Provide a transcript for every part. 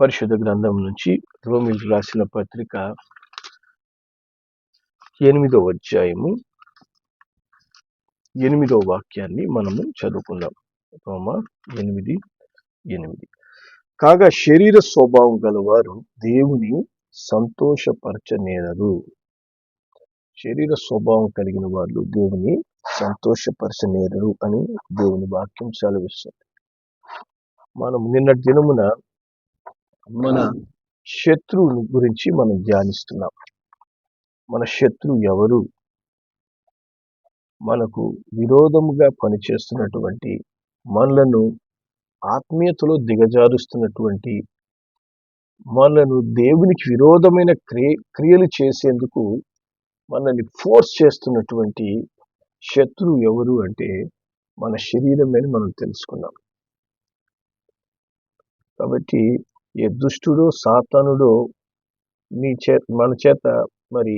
పరిశుద్ధ గ్రంథం నుంచి రోమిల్ రాసిన పత్రిక ఎనిమిదో అధ్యాయము ఎనిమిదో వాక్యాన్ని మనము చదువుకుందాం. రోమ ఎనిమిది ఎనిమిది. కాగా శరీర స్వభావం గలవారు దేవుని సంతోషపరచనేరరు శరీర స్వభావం కలిగిన వాళ్ళు దేవుని సంతోషపరచనేరరు అని దేవుని వాక్యం సెలవిస్తుంది. మనం నిన్నటి దినమున మన శత్రువుని గురించి మనం ధ్యానిస్తున్నాం. మన శత్రువు ఎవరు? మనకు విరోధముగా పనిచేస్తున్నటువంటి మనలను ఆత్మీయతలో దిగజారుస్తున్నటువంటి మనను దేవునికి విరోధమైన క్రియ క్రియలు చేసేందుకు మనల్ని ఫోర్స్ చేస్తున్నటువంటి శత్రువు ఎవరు అంటే మన శరీరమే మనం తెలుసుకున్నాం. కాబట్టి ఏ దుష్టుడు సాతానుడో నీ చే మన చేత మరి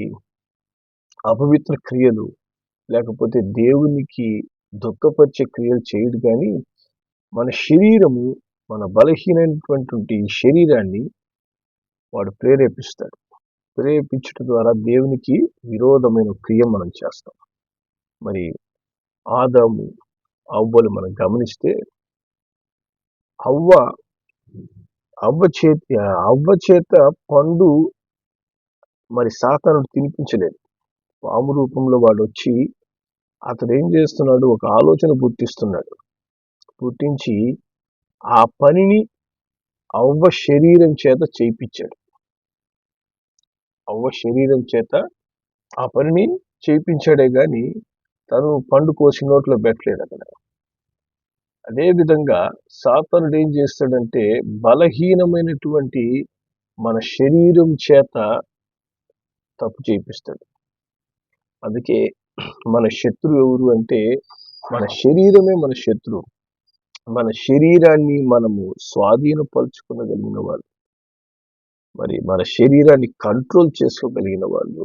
అపవిత్ర క్రియలు లేకపోతే దేవునికి దుఃఖపరిచే క్రియలు చేయడు కానీ మన శరీరము మన బలహీనమైనటువంటి శరీరాన్ని వాడు ప్రేరేపిస్తాడు. ప్రేరేపించడం ద్వారా దేవునికి విరోధమైన క్రియ మనం చేస్తాం. మరి ఆదాము అవ్వలు మనం గమనిస్తే అవ్వ అవ్వ చేత అవ్వ చేత పండు మరి సాతానుడు తినిపించలేదు. పాము రూపంలో వాడు వచ్చి అతడు ఏం చేస్తున్నాడు? ఒక ఆలోచన పుట్టిస్తున్నాడు. పుట్టించి ఆ పనిని అవ్వ శరీరం చేత చేయించాడు అవ్వ శరీరం చేత ఆ పనిని చేయించాడే కానీ తను పండు కోసి నోట్లో పెట్టలేదు అక్కడ. అదేవిధంగా సాతనుడు ఏం చేస్తాడంటే బలహీనమైనటువంటి మన శరీరం చేత తప్పు చేపిస్తాడు అందుకే మన శత్రువు ఎవరు అంటే మన శరీరమే మన శత్రువు. మన శరీరాన్ని మనము స్వాధీనపరచుకునగలిగిన వాళ్ళు. మరి మన శరీరాన్ని కంట్రోల్ చేసుకోగలిగిన వాళ్ళు.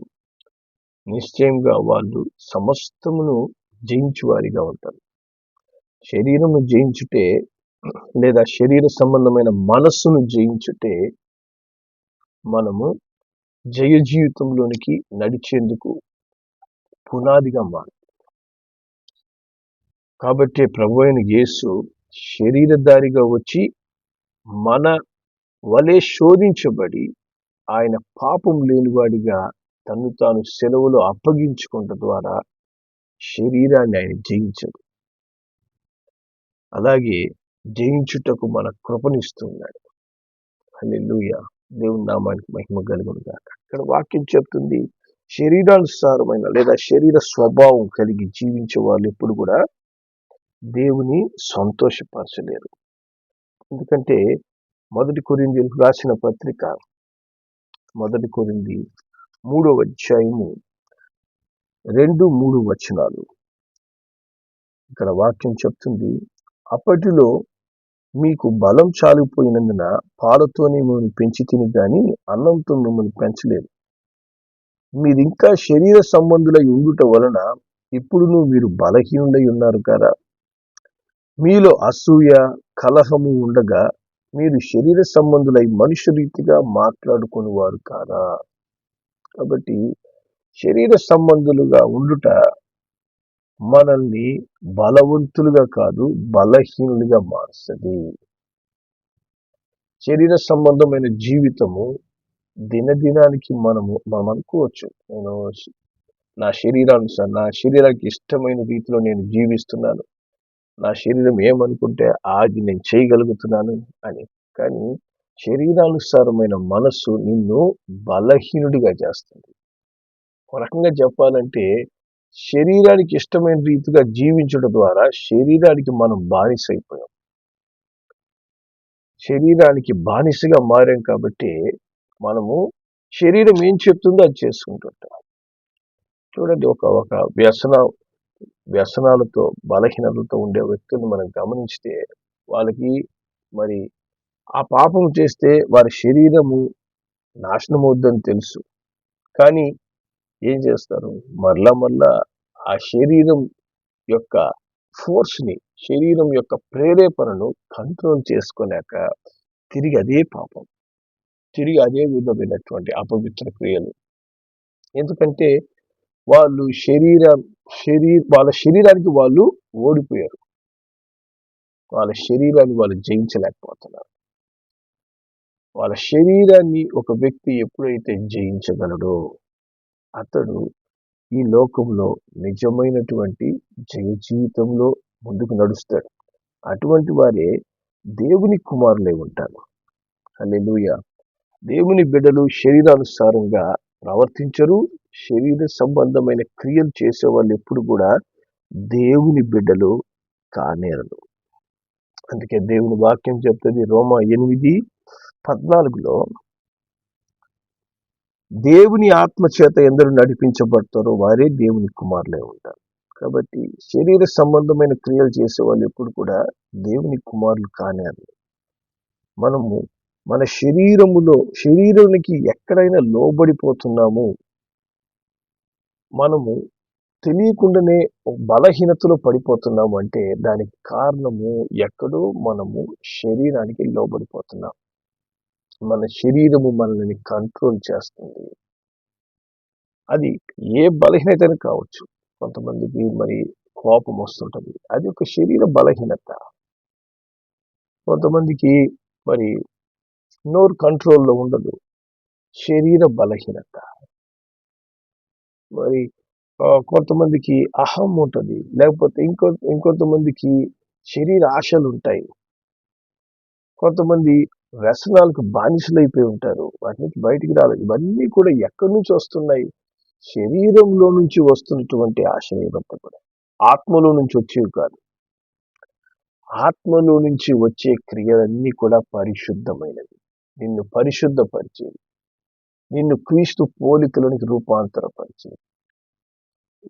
నిశ్చయంగా వాళ్ళు సమస్తమును జయించువారిగా ఉంటారు. శరీరము జయించుటే లేదా శరీర సంబంధమైన మనస్సును జయించుటే మనము జయ జీవితంలోనికి నడిచేందుకు పునాదిగా మారు. కాబట్టి ప్రభు అయిన యేసు శరీరధారిగా వచ్చి మన వలె శోధించబడి ఆయన పాపం లేనివాడిగా తను తాను సెలవులో అప్పగించుకుంట ద్వారా శరీరాన్ని ఆయన జయించడు. అలాగే జయించుటకు మన కృపనిస్తున్నాడు. లూయ దేవుని నామానికి మహిమ కలుగును కాక ఇక్కడ వాక్యం చెప్తుంది శరీరానుసారమైన లేదా శరీర స్వభావం కలిగి జీవించే వాళ్ళు ఎప్పుడు కూడా దేవుని సంతోషపరచలేరు. ఎందుకంటే మొదటి కొరింది రాసిన పత్రిక మొదటి కొరింది మూడవ అధ్యాయము రెండు మూడు వచనాలు. ఇక్కడ వాక్యం చెప్తుంది అప్పటిలో మీకు బలం చాలిపోయినందున పాలతోనే మిమ్మల్ని పెంచి తిని కానీ అన్నంతో మిమ్మల్ని పెంచలేదు. మీరు ఇంకా శరీర సంబంధులై ఉండుట వలన ఇప్పుడును మీరు బలహీనుడై ఉన్నారు కదా మీలో అసూయ కలహము ఉండగా మీరు శరీర సంబంధులై మనుష్య రీతిగా మాట్లాడుకుని వారు కారా? కాబట్టి శరీర సంబంధులుగా ఉండుట మనల్ని బలవంతులుగా కాదు బలహీనులుగా మారుస్తుంది శరీర సంబంధమైన జీవితము దినదినానికి మనము మనం అనుకోవచ్చు. నేను నా శరీరానుసారి నా శరీరానికి ఇష్టమైన రీతిలో నేను జీవిస్తున్నాను. నా శరీరం ఏమనుకుంటే అది నేను చేయగలుగుతున్నాను అని. కానీ శరీరానుసారమైన మనస్సు నిన్ను బలహీనుడిగా చేస్తుంది. ఒక రకంగా చెప్పాలంటే శరీరానికి ఇష్టమైన రీతిగా జీవించడం ద్వారా శరీరానికి మనం బానిస అయిపోయాం. శరీరానికి బానిసగా మారాం కాబట్టి మనము శరీరం ఏం చెప్తుందో అది చేసుకుంటుంటాం. చూడండి ఒక ఒక వ్యసన వ్యసనాలతో బలహీనతలతో ఉండే వ్యక్తులను మనం గమనించితే వాళ్ళకి మరి ఆ పాపం చేస్తే వారి శరీరము నాశనం అవుద్దని తెలుసు. కానీ ఏం చేస్తారు? మరలా మరలా ఆ శరీరం యొక్క ఫోర్స్ని శరీరం యొక్క ప్రేరేపణను కంట్రోల్ చేసుకున్నాక తిరిగి అదే పాపం. తిరిగి అదే విధమైనటువంటి అపవిత్ర క్రియలు. ఎందుకంటే వాళ్ళు శరీరం శరీర వాళ్ళ శరీరానికి వాళ్ళు ఓడిపోయారు. వాళ్ళ శరీరాన్ని వాళ్ళు జయించలేకపోతున్నారు. వాళ్ళ శరీరాన్ని ఒక వ్యక్తి ఎప్పుడైతే జయించగలడో అతడు ఈ లోకంలో నిజమైనటువంటి జయ జీవితంలో ముందుకు నడుస్తాడు. అటువంటి వారే దేవుని కుమారులే ఉంటారు. అల్లెలుయ దేవుని బిడ్డలు శరీరానుసారంగా ప్రవర్తించరు. శరీర సంబంధమైన క్రియలు చేసే వాళ్ళు ఎప్పుడు కూడా దేవుని బిడ్డలు కానేరరు. అందుకే దేవుని వాక్యం చెప్తుంది రోమా ఎనిమిది పద్నాలుగులో దేవుని ఆత్మ చేత ఎందరు నడిపించబడతారో వారే దేవుని కుమారులే ఉంటారు. కాబట్టి శరీర సంబంధమైన క్రియలు చేసే వాళ్ళు ఎప్పుడు కూడా దేవుని కుమారులు కానేరు. మనము మన శరీరములో శరీరానికి ఎక్కడైనా లోబడిపోతున్నాము మనము తెలియకుండానే బలహీనతలో పడిపోతున్నాము అంటే దానికి కారణము ఎక్కడో మనము శరీరానికి లోబడిపోతున్నాం. మన శరీరము మనల్ని కంట్రోల్ చేస్తుంది. అది ఏ బలహీనతను కావచ్చు. కొంతమందికి మరి కోపం వస్తుంటది. అది ఒక శరీర బలహీనత. కొంతమందికి మరి నోరు కంట్రోల్లో ఉండదు. శరీర బలహీనత. మరి కొంతమందికి అహం ఉంటుంది. లేకపోతే ఇంకో ఇంకొంతమందికి శరీర ఆశలు ఉంటాయి. కొంతమంది వ్యసనాలకు బానిసలైపోయి ఉంటారు. వాటి నుంచి బయటికి రాలేదు. ఇవన్నీ కూడా ఎక్కడి నుంచి వస్తున్నాయి? శరీరంలో నుంచి వస్తున్నటువంటి ఆశలు కూడా. ఆత్మలో నుంచి వచ్చేవి కాదు. ఆత్మలో నుంచి వచ్చే క్రియలన్నీ కూడా పరిశుద్ధమైనవి. నిన్ను పరిశుద్ధపరిచేవి. నిన్ను క్రీస్తు పోలికలోనికి రూపాంతరపరిచేవి.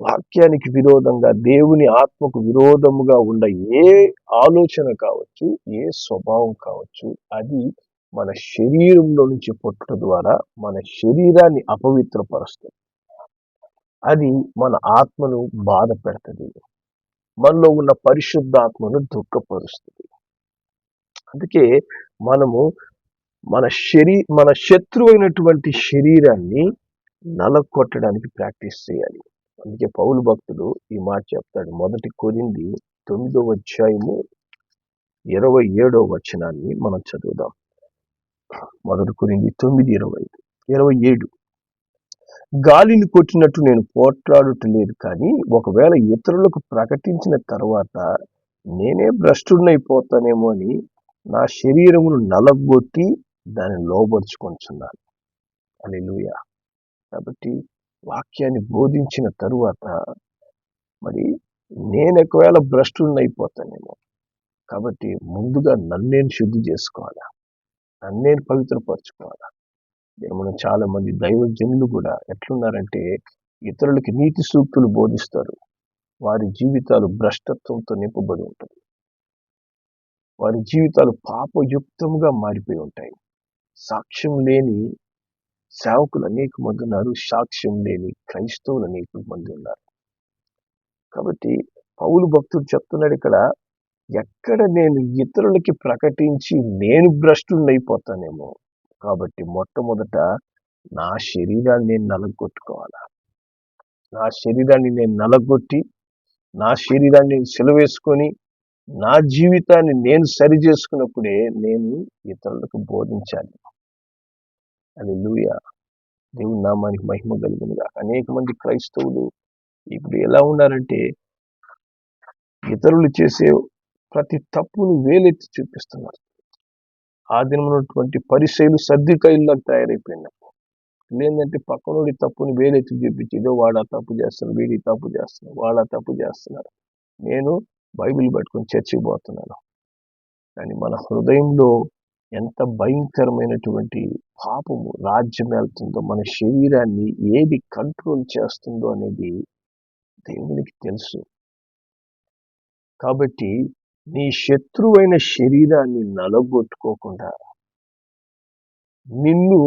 వాక్యానికి విరోధంగా దేవుని ఆత్మకు విరోధముగా ఉన్న ఏ ఆలోచన కావచ్చు ఏ స్వభావం కావచ్చు అది మన శరీరంలో నుంచి పుట్టడం ద్వారా మన శరీరాన్ని అపవిత్రపరుస్తుంది. అది మన ఆత్మను బాధ పెడుతుంది. మనలో ఉన్న పరిశుద్ధాత్మను దుఃఖపరుస్తుంది. అందుకే మనము మన శరీ మన శత్రువైనటువంటి శరీరాన్ని నలకొట్టడానికి ప్రాక్టీస్ చేయాలి. అందుకే పౌలు భక్తుడు ఈ మాట చెప్తాడు. మొదటి కొరింది తొమ్మిదో అధ్యాయము ఇరవై ఏడో వచనాన్ని మనం చదువుదాం. మొదటి కొరింది తొమ్మిది ఇరవై ఐదు ఇరవై ఏడు. గాలిని కొట్టినట్టు నేను పోట్లాడటలేదు కానీ ఒకవేళ ఇతరులకు ప్రకటించిన తర్వాత నేనే భ్రష్టుడినైపోతానేమో అని నా శరీరమును నలగొట్టి దాన్ని లోపరుచుకుంటున్నాను అని కాబట్టి వాక్యాన్ని బోధించిన తరువాత మరి నేను ఒకవేళ భ్రష్టుని అయిపోతానేమో. కాబట్టి ముందుగా నన్నేను శుద్ధి చేసుకోవాలా? నన్నేను పవిత్రపరచుకోవాలా? మనం చాలా మంది దైవజనులు కూడా ఎట్లున్నారంటే ఇతరులకి నీతి సూక్తులు బోధిస్తారు. వారి జీవితాలు భ్రష్టత్వంతో నింపబడి ఉంటుంది వారి జీవితాలు పాపయుక్తంగా మారిపోయి ఉంటాయి. సాక్ష్యం లేని సేవకులు అనేక మంది ఉన్నారు సాక్ష్యం లేని క్రైస్తవులు అనేక మంది ఉన్నారు. కాబట్టి పౌలు భక్తుడు చెప్తున్నాడు ఇక్కడ ఎక్కడ నేను ఇతరులకి ప్రకటించి నేను భ్రష్టుండైపోతానేమో కాబట్టి మొట్టమొదట నా శరీరాన్ని నేను నలగొట్టుకోవాలా? నా శరీరాన్ని నేను నలగొట్టి నా శరీరాన్ని సెలవేసుకొని నా జీవితాన్ని నేను సరి చేసుకున్నప్పుడే నేను ఇతరులకు బోధించాలి. అని లూయ దేవుని నామానికి మహిమ కలిగినగా అనేక మంది క్రైస్తవులు ఇప్పుడు ఎలా ఉన్నారంటే ఇతరులు చేసే ప్రతి తప్పును వేలెత్తి చూపిస్తున్నారు. ఆ దినమైనటువంటి పరిశైలు సర్దికాయల్లాగా తయారైపోయినారు. లేదంటే పక్కనోడి తప్పుని వేలెత్తి చూపించి ఇదో వాడా తప్పు చేస్తున్నారు వీడి తప్పు చేస్తున్నారు వాడా తప్పు చేస్తున్నారు నేను బైబిల్ పట్టుకొని చర్చికి పోతున్నాను. కానీ మన హృదయంలో ఎంత భయంకరమైనటువంటి పాపము రాజ్యం వెళ్తుందో మన శరీరాన్ని ఏది కంట్రోల్ చేస్తుందో అనేది దేవునికి తెలుసు. కాబట్టి నీ శత్రువైన శరీరాన్ని నలగొట్టుకోకుండా నిన్ను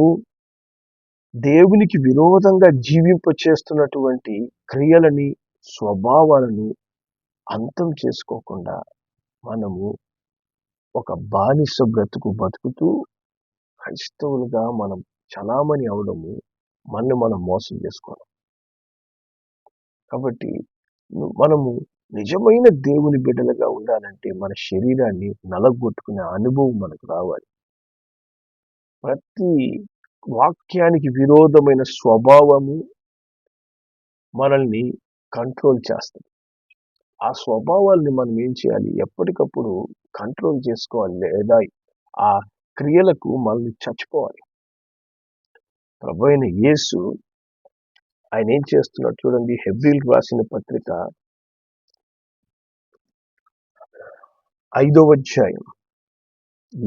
దేవునికి విరోధంగా జీవింప చేస్తున్నటువంటి క్రియలని స్వభావాలను అంతం చేసుకోకుండా మనము ఒక బానిస బ్రతుకు బతుకుతూ క్రైస్తవులుగా మనం చలామణి అవడము మనని మనం మోసం చేసుకోవడం. కాబట్టి మనము నిజమైన దేవుని బిడ్డలుగా ఉండాలంటే మన శరీరాన్ని నలగొట్టుకునే అనుభవం మనకు రావాలి. ప్రతి వాక్యానికి విరోధమైన స్వభావము మనల్ని కంట్రోల్ చేస్తుంది. ఆ స్వభావాల్ని మనం ఏం చేయాలి? ఎప్పటికప్పుడు కంట్రోల్ చేసుకోవాలి లేదా ఆ క్రియలకు మనల్ని చచ్చిపోవాలి ప్రభు అయిన యేసు ఆయన ఏం చేస్తున్నాడు చూడండి హెబ్రిల్ రాసిన పత్రిక ఐదో అధ్యాయం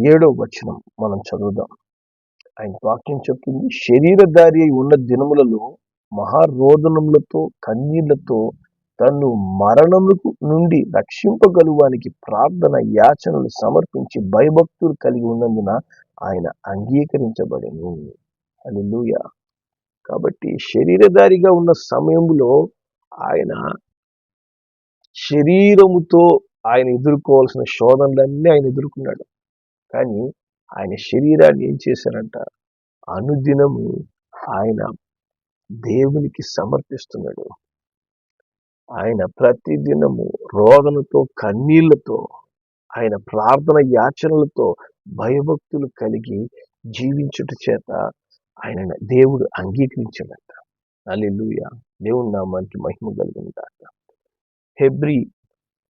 ఏడో వచనం మనం చదువుదాం. ఆయన వాక్యం చెప్తుంది శరీరధారి అయి ఉన్న దినములలో మహారోదనములతో కన్నీళ్ళతో తన్ను మరణముకు నుండి రక్షింపగలువానికి ప్రార్థన యాచనలు సమర్పించి భయభక్తులు కలిగి ఉన్నందున ఆయన అంగీకరించబడెను. హల్లెలూయ. కాబట్టి శరీరధారిగా ఉన్న సమయంలో ఆయన శరీరముతో ఆయన ఎదుర్కోవాల్సిన శోధనలన్నీ ఆయన ఎదుర్కొన్నాడు. కానీ ఆయన శరీరాన్ని ఏం చేశారంట? అనుదినము ఆయన దేవునికి సమర్పిస్తున్నాడు. ఆయన ప్రతిదినము రోదనతో కన్నీళ్ళతో ఆయన ప్రార్థన యాచనలతో భయభక్తులు కలిగి జీవించుట చేత ఆయన దేవుడు అంగీకరించాడంట. అల్లెలుయ దేవుడు నామానికి మహిమ కలిగిందాక హెబ్రి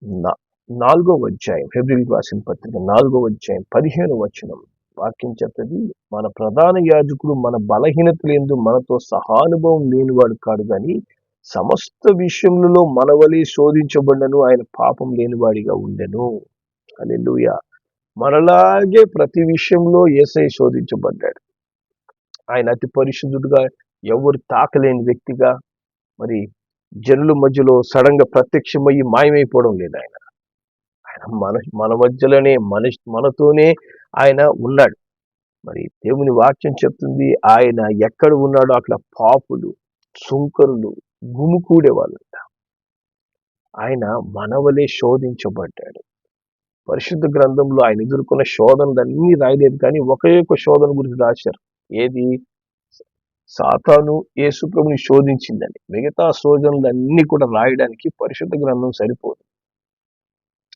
నా- నాలుగో అధ్యాయం హెబ్రిల్ రాసిన పత్రిక నాలుగో అధ్యాయం పదిహేను వచనం. వాక్యం చెప్తుంది మన ప్రధాన యాజకుడు మన బలహీనతలేందు మనతో సహానుభవం లేనివాడు కాడు కానీ సమస్త విషయములలో మన వలె శోధించబడినను ఆయన పాపం లేనివాడిగా ఉండెను. అల్లెలుయ మనలాగే ప్రతి విషయంలో ఏసై శోధించబడ్డాడు. ఆయన అతి పరిశుద్ధుడుగా ఎవరు తాకలేని వ్యక్తిగా మరి జనుల మధ్యలో సడన్గా ప్రత్యక్షమయ్యి మాయమైపోవడం లేదు ఆయన. ఆయన మన మన మధ్యలోనే మన మనతోనే ఆయన ఉన్నాడు. మరి దేవుని వాక్యం చెప్తుంది ఆయన ఎక్కడ ఉన్నాడో అక్కడ పాపులు సుంకరులు గుమికూడే వాళ్ళంట ఆయన మనవలే శోధించబడ్డాడు. పరిశుద్ధ గ్రంథంలో ఆయన ఎదుర్కొన్న శోధనలన్నీ రాయలేదు కానీ ఒకే ఒక శోధన గురించి రాశారు. ఏది? సాతాను యేసుప్రభుని శోధించిందని. మిగతా శోధనలన్నీ కూడా రాయడానికి పరిశుద్ధ గ్రంథం సరిపోదు.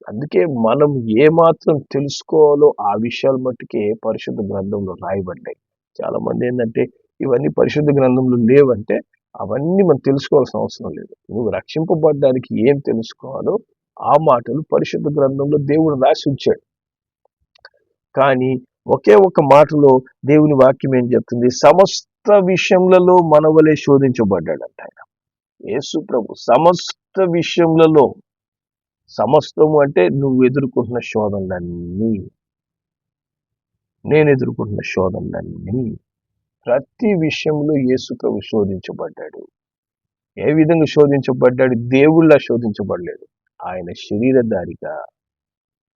అందుకే మనం ఏ మాత్రం తెలుసుకోవాలో ఆ విషయాలు మట్టుకే పరిశుద్ధ గ్రంథంలో రాయబడ్డాయి. చాలా మంది ఏంటంటే ఇవన్నీ పరిశుద్ధ గ్రంథంలో లేవంటే అవన్నీ మనం తెలుసుకోవాల్సిన అవసరం లేదు. నువ్వు రక్షింపబడడానికి ఏం తెలుసుకోవాలో ఆ మాటలు పరిశుద్ధ గ్రంథంలో దేవుడు రాసి ఉంచాడు. కానీ ఒకే ఒక మాటలో దేవుని వాక్యం ఏం చెప్తుంది? సమస్త విషయములలో మనవలే శోధించబడ్డాడంట ఆయన. యేసు ప్రభు సమస్త విషయములలో. సమస్తము అంటే నువ్వు ఎదుర్కొంటున్న శోధనలన్నీ. నేను ఎదుర్కొంటున్న శోధనలన్నీ. ప్రతి విషయంలో యేసు ప్రభు శోధించబడ్డాడు. ఏ విధంగా శోధించబడ్డాడు? దేవుళ్ళ శోధించబడలేదు. ఆయన శరీరధారిగా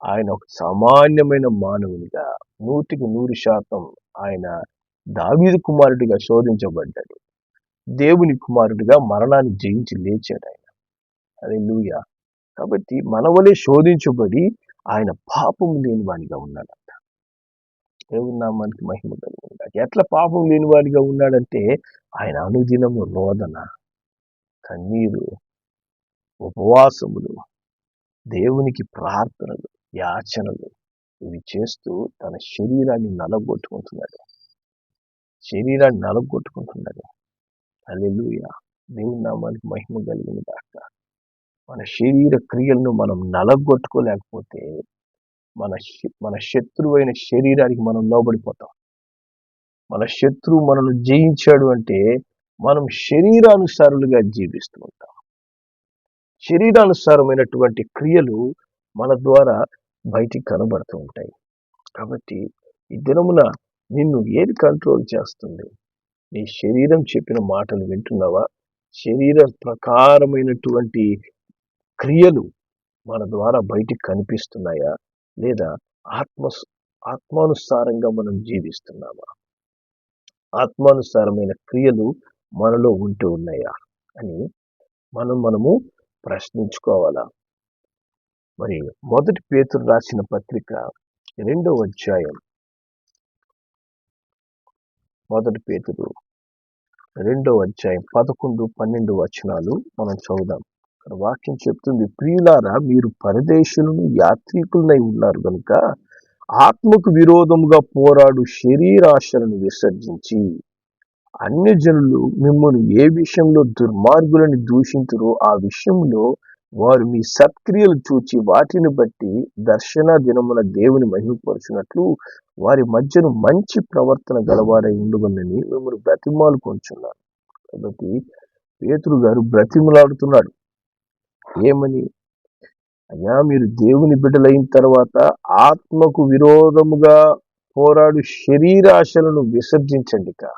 ఆయన ఒక సామాన్యమైన మానవునిగా నూటికి నూరు శాతం ఆయన దావీదు కుమారుడిగా శోధించబడ్డాడు. దేవుని కుమారుడిగా మరణాన్ని జయించి లేచాడు ఆయన. అదే లూయ కాబట్టి మనవలే శోధించబడి ఆయన పాపం లేని వాడిగా ఉన్నాడంట. దేవుని నామానికి మహిమ కలిగి ఎట్లా పాపం లేని వాడిగా ఉన్నాడంటే ఆయన అనుదినము రోదన కన్నీరు ఉపవాసములు దేవునికి ప్రార్థనలు యాచనలు ఇవి చేస్తూ తన శరీరాన్ని నలగొట్టుకుంటున్నాడు. శరీరాన్ని నలగొట్టుకుంటున్నాడు. అల్లెలుయ దేవుని నామానికి మహిమ కలిగిన దాకా మన శరీర క్రియలను మనం నలగొట్టుకోలేకపోతే మన శ- మన శత్రువైన శరీరానికి మనం లోబడిపోతాం. మన శత్రువు మనను జయించాడు అంటే మనం శరీరానుసారులుగా జీవిస్తూ ఉంటాం. శరీరానుసారమైనటువంటి క్రియలు మన ద్వారా బయటికి కనబడుతూ ఉంటాయి. కాబట్టి ఈ దినమున నిన్ను ఏది కంట్రోల్ చేస్తుంది? నీ శరీరం చెప్పిన మాటలు వింటున్నావా? శరీర ప్రకారమైనటువంటి క్రియలు మన ద్వారా బయటికి కనిపిస్తున్నాయా? లేదా ఆత్మ ఆత్మానుసారంగా మనం జీవిస్తున్నామా? ఆత్మానుసారమైన క్రియలు మనలో ఉంటూ ఉన్నాయా? అని మనం మనము ప్రశ్నించుకోవాలా. మరి మొదటి పేతురు రాసిన పత్రిక రెండవ అధ్యాయం. మొదటి పేతులు రెండో అధ్యాయం పదకొండు పన్నెండు వచనాలు మనం చదువుదాం. ఇక్కడ వాక్యం చెప్తుంది ప్రియులారా మీరు పరదేశులను యాత్రికులనై ఉన్నారు కనుక ఆత్మకు విరోధముగా పోరాడు శరీరాశలను విసర్జించి అన్యజనులు మిమ్మల్ని ఏ విషయంలో దుర్మార్గులను దూషించరో ఆ విషయంలో వారు మీ సత్క్రియలు చూచి వాటిని బట్టి దర్శన దినమున దేవుని మహిమపరుచినట్లు వారి మధ్యను మంచి ప్రవర్తన గలవారై ఉండవలని మిమ్మల్ని బ్రతిమాలు కొంచున్నారు కాబట్టి పేతురు గారు బ్రతిమలాడుతున్నాడు. ఏమని? అయ్యా మీరు దేవుని బిడ్డలైన తర్వాత ఆత్మకు విరోధముగా పోరాడు శరీరాశలను విసర్జించండి కా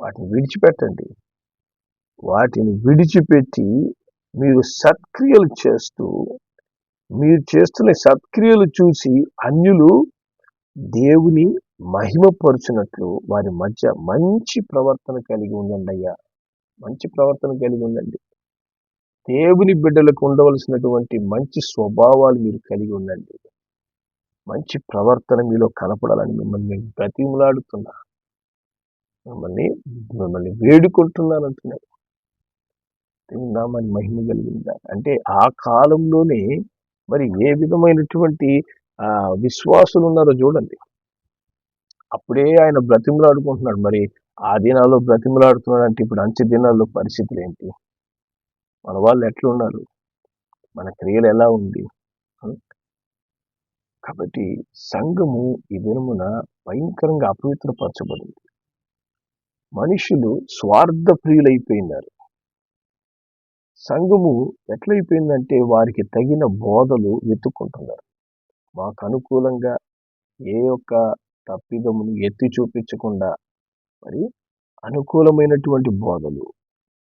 వాటిని విడిచిపెట్టండి. వాటిని విడిచిపెట్టి మీరు సత్క్రియలు చేస్తూ మీరు చేస్తున్న సత్క్రియలు చూసి అన్యులు దేవుని మహిమపరుచినట్లు వారి మధ్య మంచి ప్రవర్తన కలిగి ఉండండి అయ్యా. మంచి ప్రవర్తన కలిగి ఉండండి. దేవుని బిడ్డలకు ఉండవలసినటువంటి మంచి స్వభావాలు మీరు కలిగి ఉండండి. మంచి ప్రవర్తన మీలో కనపడాలని మిమ్మల్ని నేను బ్రతిమలాడుతున్నా. మిమ్మల్ని మిమ్మల్ని వేడుకుంటున్నాను అంటున్నాడు. నామాన్ని మహిమ కలిగిందా? అంటే ఆ కాలంలోనే మరి ఏ విధమైనటువంటి ఆ విశ్వాసులు ఉన్నారో చూడండి. అప్పుడే ఆయన బ్రతిమలాడుకుంటున్నాడు. మరి ఆ దినాల్లో బ్రతిమలాడుతున్నాడు అంటే ఇప్పుడు అంచె దినాల్లో పరిస్థితులు ఏంటి? మన వాళ్ళు ఎట్లా ఉన్నారు? మన క్రియలు ఎలా ఉంది? కాబట్టి సంఘము ఈ దినమున భయంకరంగా అపవిత్రపరచబడింది. మనుషులు స్వార్థ ప్రియులైపోయినారు సంఘము ఎట్లయిపోయిందంటే వారికి తగిన బోధలు వెతుక్కుంటున్నారు. మాకు అనుకూలంగా ఏ యొక్క తప్పిదమును ఎత్తి చూపించకుండా మరి అనుకూలమైనటువంటి బోధలు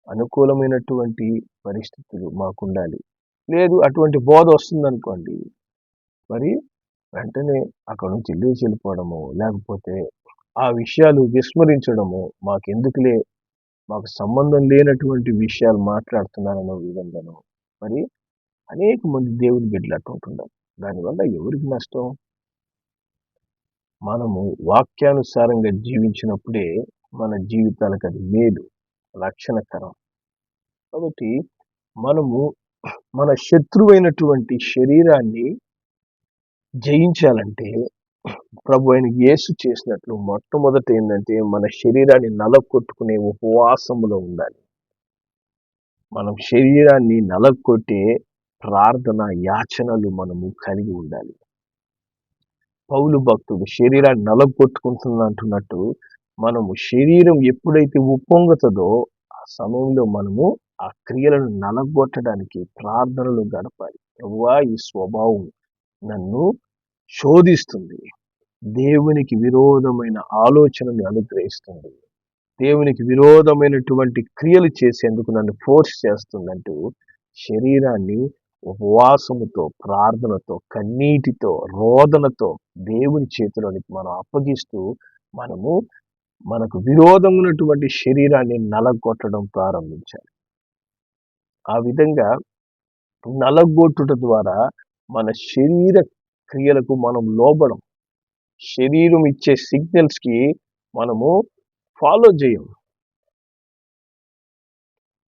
అనుకూలమైనటువంటి పరిస్థితులు మాకుండాలి. లేదు అటువంటి బోధ వస్తుందనుకోండి మరి వెంటనే అక్కడ నుంచి లేచి వెళ్ళిపోవడము లేకపోతే ఆ విషయాలు విస్మరించడము మాకెందుకులే మాకు సంబంధం లేనటువంటి విషయాలు మాట్లాడుతున్నారన్న విధంగాను మరి అనేక మంది దేవుని బిడ్డలు అటుంటున్నారు దానివల్ల ఎవరికి నష్టం? మనము వాక్యానుసారంగా జీవించినప్పుడే మన జీవితాలకు అది మేలు. లక్షణకరం కాబట్టి మనము మన శత్రువైనటువంటి శరీరాన్ని జయించాలంటే ప్రభు ఆయన యేసు చేసినట్లు మొట్టమొదట ఏంటంటే మన శరీరాన్ని నలకొట్టుకునే ఉపవాసములో ఉండాలి. మనం శరీరాన్ని నలకొట్టే ప్రార్థన యాచనలు మనము కలిగి ఉండాలి. పౌలు భక్తుడు శరీరాన్ని నలగొట్టుకుంటుంది అంటున్నట్టు మనము శరీరం ఎప్పుడైతే ఉప్పొంగుతుందో ఆ సమయంలో మనము ఆ క్రియలను నలగొట్టడానికి ప్రార్థనలు గడపాలి. ప్రభువా ఈ స్వభావం నన్ను శోధిస్తుంది. దేవునికి విరోధమైన ఆలోచనని అనుగ్రహిస్తుంది. దేవునికి విరోధమైనటువంటి క్రియలు చేసేందుకు నన్ను ఫోర్స్ చేస్తుందంటూ శరీరాన్ని ఉపవాసముతో ప్రార్థనతో కన్నీటితో రోదనతో దేవుని చేతిలోనికి మనం అప్పగిస్తూ మనము మనకు విరోధం ఉన్నటువంటి శరీరాన్ని నలగొట్టడం ప్రారంభించాలి. ఆ విధంగా నలగొట్టుట ద్వారా మన శరీర క్రియలకు మనం లోబడం శరీరం ఇచ్చే సిగ్నల్స్కి మనము ఫాలో చేయం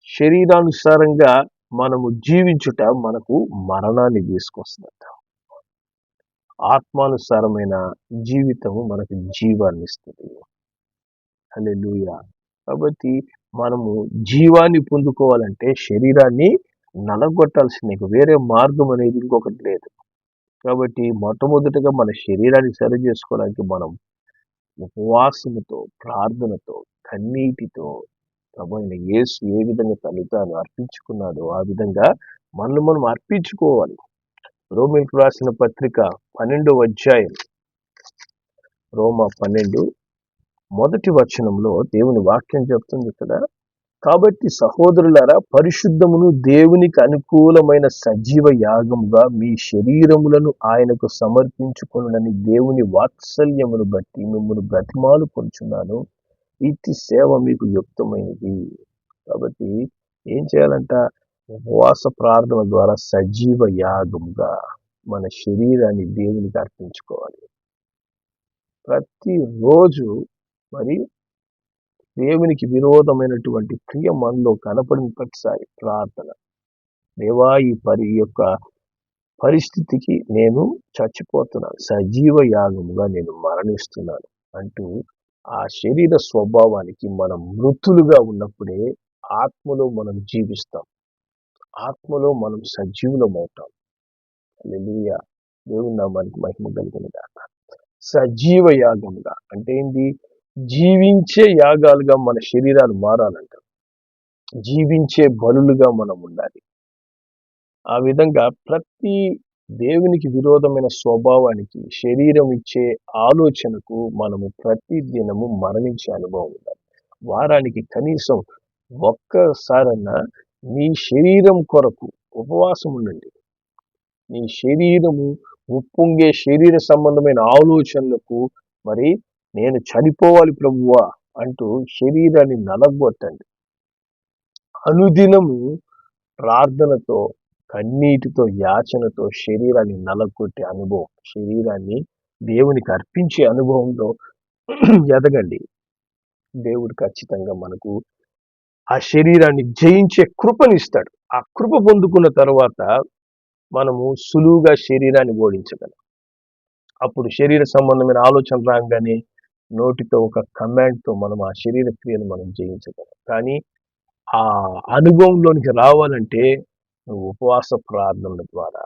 శరీరానుసారంగా మనము జీవించుట మనకు మరణాన్ని తీసుకొస్తుందట ఆత్మానుసారమైన జీవితము మనకు జీవాన్ని ఇస్తుంది. హలెలుయ కాబట్టి మనము జీవాన్ని పొందుకోవాలంటే శరీరాన్ని నలగొట్టాల్సింది. వేరే మార్గం అనేది ఇంకొకటి లేదు. కాబట్టి మొట్టమొదటిగా మన శరీరాన్ని సరి చేసుకోవడానికి మనం ఉపవాసముతో ప్రార్థనతో కన్నీటితో ప్రభుత్వ యేసు ఏ విధంగా తను తాను అర్పించుకున్నాడో ఆ విధంగా మనల్ని మనం అర్పించుకోవాలి. రోమిల్కు రాసిన పత్రిక పన్నెండో అధ్యాయం. రోమ పన్నెండు మొదటి వచనంలో దేవుని వాక్యం చెప్తుంది ఇక్కడ. కాబట్టి సహోదరులారా పరిశుద్ధమును దేవునికి అనుకూలమైన సజీవ యాగముగా మీ శరీరములను ఆయనకు సమర్పించుకునని దేవుని వాత్సల్యమును బట్టి మిమ్మల్ని బ్రతిమాలు కొంచున్నాను ఇట్టి సేవ మీకు యుక్తమైనది. కాబట్టి ఏం చేయాలంట? ఉపవాస ప్రార్థన ద్వారా సజీవ యాగముగా మన శరీరాన్ని దేవునికి అర్పించుకోవాలి. ప్రతిరోజు మరి దేవునికి విరోధమైనటువంటి క్రియ మనలో కనపడిన ప్రతిసారి ప్రార్థన. దేవా ఈ పరి యొక్క పరిస్థితికి నేను చచ్చిపోతున్నాను. సజీవ యాగముగా నేను మరణిస్తున్నాను అంటూ ఆ శరీర స్వభావానికి మనం మృతులుగా ఉన్నప్పుడే ఆత్మలో మనం జీవిస్తాం. ఆత్మలో మనం సజీవులం అవుతాం దేవుని నామానికి మహిమ కలిగిన దాకా సజీవ యాగముగా అంటే ఏంది? జీవించే యాగాలుగా మన శరీరాలు మారాలంట. జీవించే బలులుగా మనం ఉండాలి. ఆ విధంగా ప్రతి దేవునికి విరోధమైన స్వభావానికి శరీరం ఇచ్చే ఆలోచనకు మనము ప్రతి దినము మరణించే అనుభవం ఉండాలి. వారానికి కనీసం ఒక్కసారన్నా నీ శరీరం కొరకు ఉపవాసం ఉండండి. నీ శరీరము ఉప్పొంగే శరీర సంబంధమైన ఆలోచనలకు మరి నేను చనిపోవాలి ప్రభువా అంటూ శరీరాన్ని నలగొట్టండి. అనుదినము ప్రార్థనతో కన్నీటితో యాచనతో శరీరాన్ని నలగొట్టే అనుభవం శరీరాన్ని దేవునికి అర్పించే అనుభవంలో ఎదగండి. దేవుడు ఖచ్చితంగా మనకు ఆ శరీరాన్ని జయించే కృపనిస్తాడు. ఆ కృప పొందుకున్న తర్వాత మనము సులువుగా శరీరాన్ని ఓడించగలం. అప్పుడు శరీర సంబంధమైన ఆలోచన రాగానే నోటితో ఒక కమాండ్తో మనం ఆ శరీర క్రియను మనం జయించగలం. కానీ ఆ అనుభవంలోనికి రావాలంటే నువ్వు ఉపవాస ప్రార్థనల ద్వారా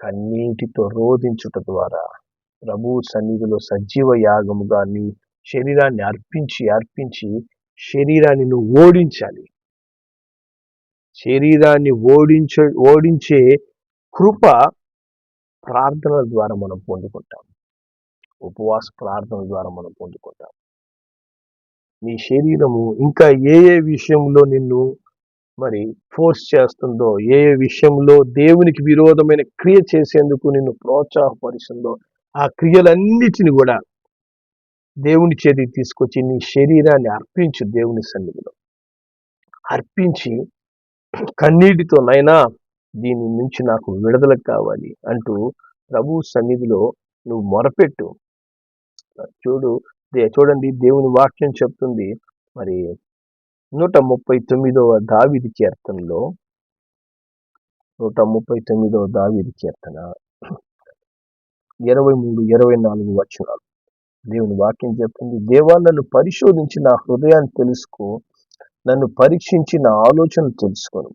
కన్నీటితో రోధించుట ద్వారా ప్రభు సన్నిధిలో సజీవ యాగముగా నీ శరీరాన్ని అర్పించి అర్పించి శరీరాన్ని నువ్వు ఓడించాలి. శరీరాన్ని ఓడించ ఓడించే కృప ప్రార్థనల ద్వారా మనం పొందుకుంటాం. ఉపవాస ప్రార్థన ద్వారా మనం పొందుకుంటాం. నీ శరీరము ఇంకా ఏ ఏ విషయంలో నిన్ను మరి ఫోర్స్ చేస్తుందో ఏ ఏ విషయంలో దేవునికి విరోధమైన క్రియ చేసేందుకు నిన్ను ప్రోత్సాహపరుస్తుందో ఆ క్రియలన్నిటిని కూడా దేవుని చేతికి తీసుకొచ్చి నీ శరీరాన్ని అర్పించు దేవుని సన్నిధిలో. అర్పించి కన్నీటితో నైనా దీని నుంచి నాకు విడుదల కావాలి అంటూ ప్రభు సన్నిధిలో నువ్వు మొరపెట్టు. చూడు చూడండి దేవుని వాక్యం చెప్తుంది. మరి నూట ముప్పై తొమ్మిదవ దావిది కీర్తనలో నూట ముప్పై తొమ్మిదవ దావిది కీర్తన ఇరవై మూడు ఇరవై నాలుగు వచనాలు. దేవుని వాక్యం చెప్తుంది దేవా నన్ను పరిశోధించి నా హృదయాన్ని తెలుసుకో నన్ను పరీక్షించి నా ఆలోచన తెలుసుకోను.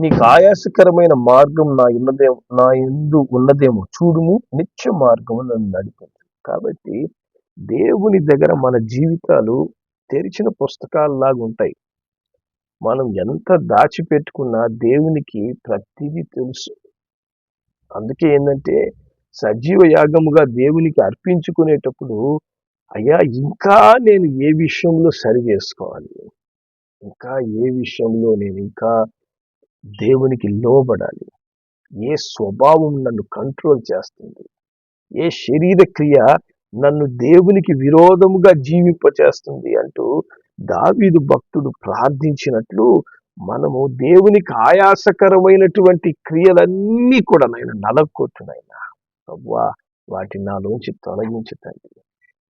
నీకు ఆయాసకరమైన మార్గం నా ఉన్నదేమో నా ఎందు ఉన్నదేమో. చూడుము నిత్య మార్గము నన్ను నడిపించు. కాబట్టి దేవుని దగ్గర మన జీవితాలు తెరిచిన పుస్తకాలలాగా ఉంటాయి. మనం ఎంత దాచిపెట్టుకున్నా దేవునికి ప్రతిదీ తెలుసు. అందుకే ఏంటంటే సజీవ యాగముగా దేవునికి అర్పించుకునేటప్పుడు అయ్యా ఇంకా నేను ఏ విషయంలో సరి చేసుకోవాలి? ఇంకా ఏ విషయంలో నేను ఇంకా దేవునికి లోబడాలి? ఏ స్వభావం నన్ను కంట్రోల్ చేస్తుంది? ఏ శరీర క్రియ నన్ను దేవునికి విరోధముగా జీవింపచేస్తుంది అంటూ దావీదు భక్తుడు ప్రార్థించినట్లు మనము దేవునికి ఆయాసకరమైనటువంటి క్రియలన్నీ కూడా నాయన నలగొట్టునైనా అవ్వా వాటి నాలోంచి తొలగించు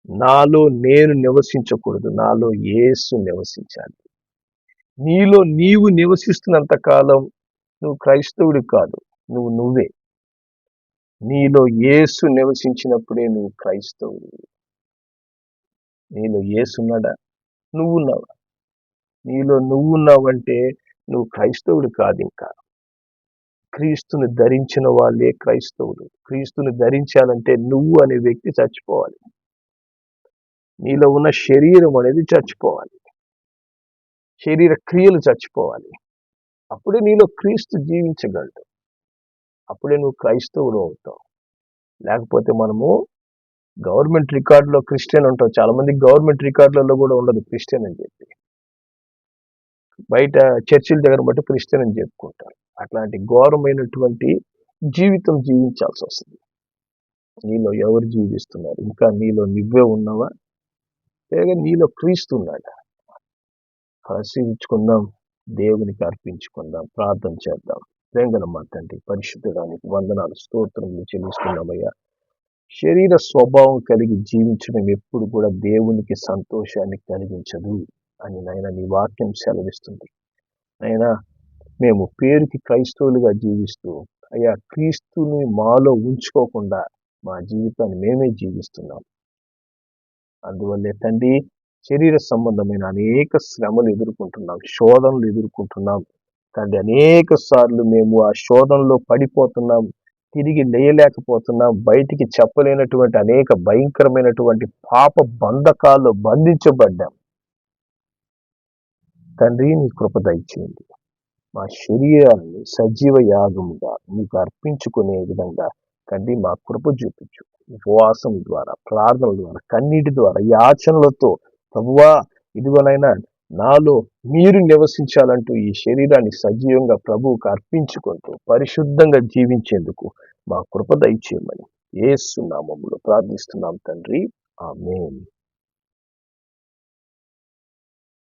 నాలో నేను నివసించకూడదు నాలో ఏసు నివసించాలి. నీలో నీవు నివసిస్తున్నంత కాలం నువ్వు క్రైస్తవుడు కాదు నువ్వు నువ్వే. నీలో యేసు నివసించినప్పుడే నువ్వు క్రైస్తవుడు నీలో ఏసున్నాడా నువ్వున్నావా? నీలో నువ్వున్నావంటే నువ్వు క్రైస్తవుడు కాదు ఇంకా. క్రీస్తుని ధరించిన వాళ్ళే క్రైస్తవుడు క్రీస్తుని ధరించాలంటే నువ్వు అనే వ్యక్తి చచ్చిపోవాలి. నీలో ఉన్న శరీరం అనేది చచ్చిపోవాలి. శరీర క్రియలు చచ్చిపోవాలి. అప్పుడే నీలో క్రీస్తు జీవించగలడు. అప్పుడే నువ్వు క్రైస్తవుడు అవుతావు. లేకపోతే మనము గవర్నమెంట్ రికార్డులో క్రిస్టియన్ ఉంటావు చాలా మంది గవర్నమెంట్ రికార్డులలో కూడా ఉండదు క్రిస్టియన్ అని చెప్పి. బయట చర్చిల దగ్గర బట్టి క్రిస్టియన్ అని చెప్పుకుంటారు. అట్లాంటి ఘోరమైనటువంటి జీవితం జీవించాల్సి వస్తుంది. నీలో ఎవరు జీవిస్తున్నారు? ఇంకా నీలో నువ్వే ఉన్నావా? లేక నీలో క్రీస్తు ఉన్నాడా? పరిశీలించుకుందాం దేవునికి అర్పించుకుందాం ప్రార్థన చేద్దాం. ప్రేంగల మా తండ్రి పరిశుద్ధడానికి వందనాలు స్తోత్రములు చెల్లిస్తున్నామయ్యా. శరీర స్వభావం కలిగి జీవించడం ఎప్పుడు కూడా దేవునికి సంతోషాన్ని కలిగించదు అని నాయన నీ వాక్యం సెలవిస్తుంది. అయినా మేము పేరుకి క్రైస్తవులుగా జీవిస్తూ అయ్యా క్రీస్తుని మాలో ఉంచుకోకుండా మా జీవితాన్ని మేమే జీవిస్తున్నాం. అందువల్లే తండ్రి శరీర సంబంధమైన అనేక శ్రమలు ఎదుర్కొంటున్నాం శోధనలు ఎదుర్కొంటున్నాం. తండ్రి. అనేక సార్లు మేము ఆ శోధనలో పడిపోతున్నాం తిరిగి లేయలేకపోతున్నాం బయటికి చెప్పలేనటువంటి అనేక భయంకరమైనటువంటి పాప బంధకాల్లో బంధించబడ్డాం. తండ్రి నీ కృప దయచేయండి. మా శరీరాన్ని సజీవ యాగముగా నీకు అర్పించుకునే విధంగా తండ్రి మా కృప చూపించు. ఉపవాసం ద్వారా ప్రార్థనల ద్వారా కన్నీటి ద్వారా యాచనలతో ప్రభువా ఇదిగోనైనా నాలో మీరు నివసించాలంటూ ఈ శరీరాన్ని సజీవంగా ప్రభువుకు అర్పించుకుంటూ పరిశుద్ధంగా జీవించేందుకు మా కృప దయచేయమని ఏసునామములో ప్రార్థిస్తున్నాం తండ్రి. ఆమేన్.